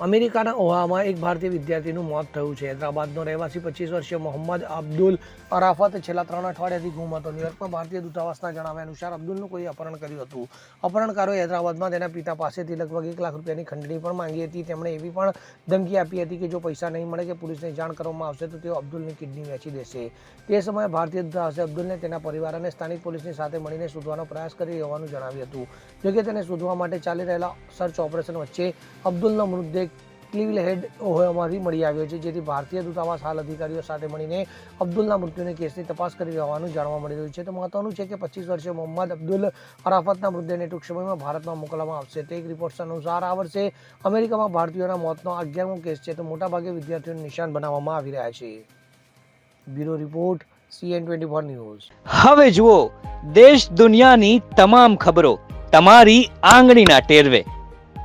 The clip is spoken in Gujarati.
અમેરિકાના ઓહામાં એક ભારતીય વિદ્યાર્થીનું મોત થયું છે. હૈદરાબાદનો રહેવાસી પચીસ વર્ષીય મોહમ્મદ અબ્દુલ અરાફત છેલ્લા ત્રણ અઠવાડિયાથી ગુમ હતો. ન્યુયોર્કમાં ભારતીય દૂતાવાસના જણાવ્યા અનુસાર અબ્દુલનું કોઈ અપહરણ કર્યું હતું. અપહરણકારોએ હૈદરાબાદમાં તેના પિતા પાસેથી લગભગ એક લાખ રૂપિયાની ખંડણી પણ માંગી હતી. તેમણે એવી પણ ધમકી આપી હતી કે જો પૈસા નહીં મળે કે પોલીસને જાણ કરવામાં આવશે, તો તેઓ અબ્દુલની કિડની વેચી દેશે. તે સમયે ભારતીય દૂતાવાસે અબ્દુલને તેના પરિવાર અને સ્થાનિક પોલીસની સાથે મળીને શોધવાનો પ્રયાસ કરી હોવાનું જણાવ્યું હતું. જોકે તેને શોધવા માટે ચાલી રહેલા સર્ચ ઓપરેશન વચ્ચે અબ્દુલનો મૃતદેહ ક્લીવલેહેડ ઓહામાંથી મળી આવ્યો છે. જેથી ભારતીય દૂતાવાસ હાલ અધિકારીઓ સાથે મળીને અબ્દુલના મૃત્યુની કેસની તપાસ કરી હોવાનું જાણવા મળી રહ્યું છે. તો મહત્વનું છે કે પચીસ વર્ષે મોહમ્મદ અબ્દુલ અરાફતના મૃતદેહને ટૂંક સમયમાં ભારતમાં મોકલવામાં આવશે. તે એક રિપોર્ટ્સ અનુસાર આ વર્ષે અમેરિકામાં ભારતીયોના મોતનો અગિયારમો કેસ છે. તો મોટાભાગે વિદ્યાર્થીઓને નિશાન બનાવવામાં આવી રહ્યા છે. Bureau report CN twenty four news. હવે જુઓ, દેશ દુનિયાની તમામ ખબરો તમારી આંગળીના ટેરવે.